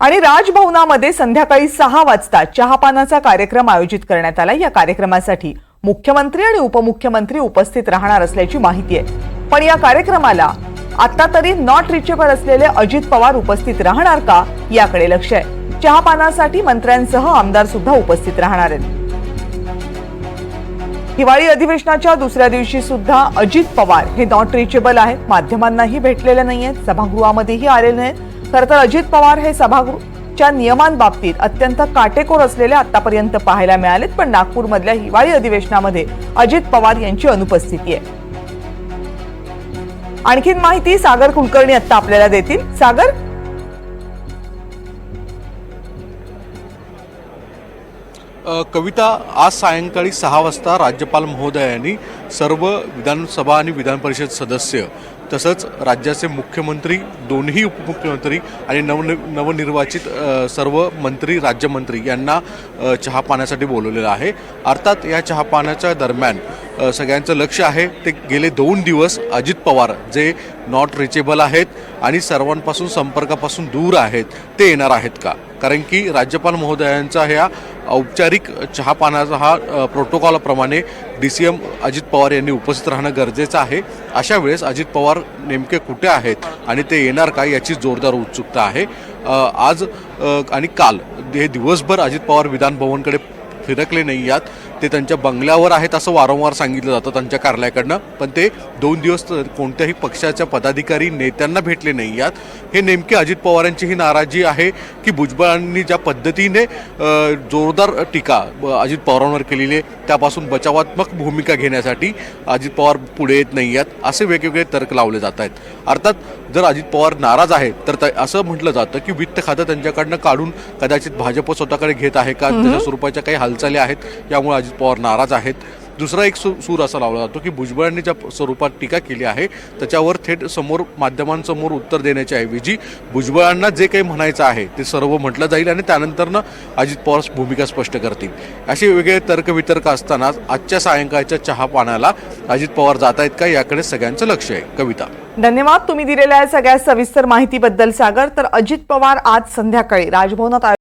आणि राजभवनामध्ये संध्याकाळी सहा वाजता चहापानाचा कार्यक्रम आयोजित करण्यात आला. या कार्यक्रमासाठी मुख्यमंत्री आणि उपमुख्यमंत्री उपस्थित राहणार असल्याची माहिती आहे. पण या कार्यक्रमाला आता तरी नॉट रिचेबल असलेले अजित पवार उपस्थित राहणार का याकडे लक्ष आहे. चहापानासाठी मंत्र्यांसह आमदार सुद्धा उपस्थित राहणार आहेत. हिवाळी अधिवेशनाच्या दुसऱ्या दिवशी सुद्धा अजित पवार हे नॉट रिचेबल आहेत. माध्यमांनाही भेटलेले नाहीयेत. सभागृहामध्येही आलेले नाहीत खरं तर अजित पवार हे सभागृहाच्या नियमांबाबतीत अत्यंत काटेकोर असलेले आतापर्यंत पाहायला मिळालेत पण नागपूरमधल्या हिवाळी अधिवेशनामध्ये अजित पवार यांची अनुपस्थिती आहे. आणखीन माहिती सागर कुलकर्णी आता आपल्याला देतील. सागर कविता आज सायंकाळी सहा वाजता राज्यपाल महोदयांनी सर्व विधानसभा आणि विधान परिषद सदस्य तसंच राज्याचे मुख्यमंत्री दोन्ही उपमुख्यमंत्री आणि नवन नवनिर्वाचित सर्व मंत्री राज्यमंत्री यांना चहापाण्यासाठी चहा पाण्यासाठी बोलवलेलं आहे. अर्थात या चहा पाण्याच्या दरम्यान सगळ्यांचं लक्ष आहे. ते गेले दोन दिवस अजित पवार जे नॉट रिचेबल आहेत आणि सर्वांपासून संपर्कापासून दूर आहेत. ते येणार आहेत का? कारण की राज्यपाल महोदयांचा ह्या औपचारिक चहापानाचा हा प्रोटोकॉलप्रमाणे D C M Ajit Pawar यांनी उपस्थित राहणं गरजेचं आहे. अशा वेळेस अजित पवार नेमके कुठे आहेत आणि ते येणार का याची जोरदार उत्सुकता आहे. आज आणि काल हे दिवसभर अजित पवार विधानभवनकडे फिरकले नाही यात. ते त्यांच्या बंगल्यावर आहेत असं वारंवार सांगितलं जातं त्यांच्या कार्यालयाकडनं. पण ते दोन दिवस तर कोणत्याही पक्षाच्या पदाधिकारी नेत्यांना भेटले नाही यात. हे नेमके अजित पवारांची ही नाराजी आहे की भुजबळांनी ज्या पद्धतीने जोरदार टीका अजित पवारांवर केलेली आहे त्यापासून बचावात्मक भूमिका घेण्यासाठी अजित पवार पुढे येत नाही आहेत असे वेगवेगळे तर्क लावले जात आहेत. अर्थात जर अजित पवार नाराज आहेत तर असं म्हटलं जातं की वित्त खातं त्यांच्याकडनं काढून कदाचित भाजप स्वतःकडे घेत आहे का? त्याच्या स्वरूपाच्या काही हालचाली आहेत यामुळे अजित पवार नाराज आहेत. दुसरा एक सू सूर असा लावला जातो की भुजबळांनी ज्या स्वरूपात टीका केली आहे त्याच्यावर थेट समोर माध्यमांसमोर उत्तर देण्याच्या ऐवजी भुजबळांना जे काही म्हणायचं आहे ते सर्व म्हटलं जाईल आणि त्यानंतरनं अजित पवार भूमिका स्पष्ट करतील. असे वेगवेगळे तर्कवितर्क असताना आजच्या सायंकाळच्या चहा पाण्याला अजित पवार जात आहेत का याकडे सगळ्यांचं लक्ष आहे. कविता. धन्यवाद. तुम्ही दिलेल्या सगळ्या सविस्तर माहितीबद्दल सागर. तर अजित पवार आज संध्याकाळी राजभवनात